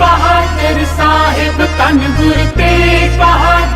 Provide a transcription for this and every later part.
बहादुर साहिब तन गुर तेग बहादुर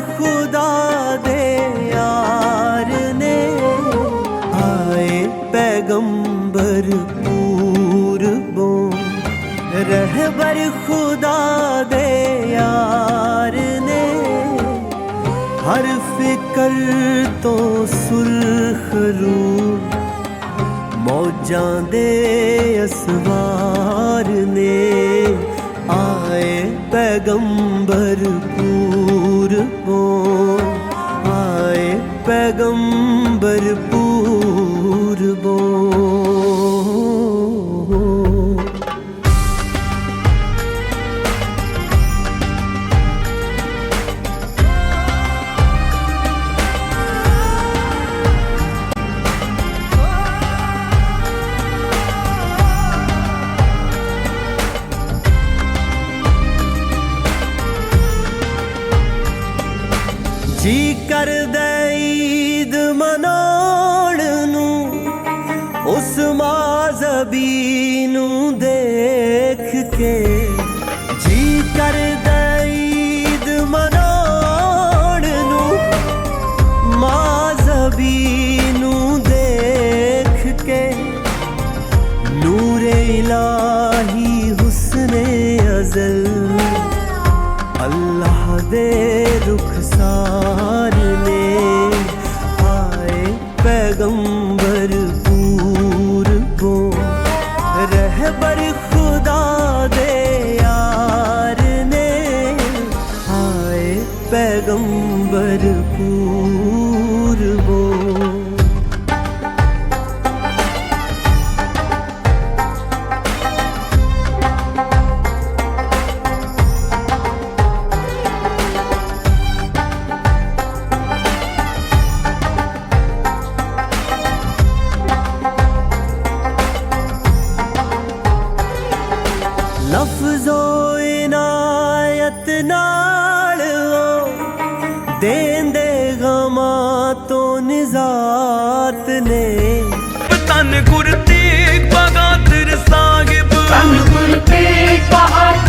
ਖੁਦਾ ਦੇ ਯਾਰ ਨੇ ਹਰ ਫਿਕਰ ਤੋਂ ਸੁਰਖ ਰੂ ਮੌਜਾਂ ਦੇ ਅਸਵਾਰ ਨੇ ਆਏ ਪੈਗੰਬਰ ਪੂਰ ਪੂਰਬੋਂ ਆਏ ਪੈਗੰਬਰ ਜੀ ਕਰਦਾ ਈਦ ਮਨਾਉਣ ਨੂੰ? ਉਸ ਮਾਜ਼ਬੀ ਨੂੰ ਦੇਖ ਕੇ ਜੀ ਕਰਦਾ ਈਦ ਮਨਾਉਣ ਨੂੰ? ਮਾਜ਼ਬੀ ਨੂੰ ਦੇਖ ਕੇ ਨੂਰੇ ਇਲਾਹੀ ਲਫ਼ਜ਼ੋ ਇਨਾਇਤ ਨਾਲ ਉਹ ਦੇਂਦੇ ਗਮਾਂ ਤੋਂ ਨਿਜ਼ਾਤ ਨੇ। ਤਨ ਗੁਰ ਤੇਗ ਬਹਾਦਰ ਸਾਹਿਬ। ਤਨ ਗੁਰ ਤੇਗ ਬਹਾਦਰ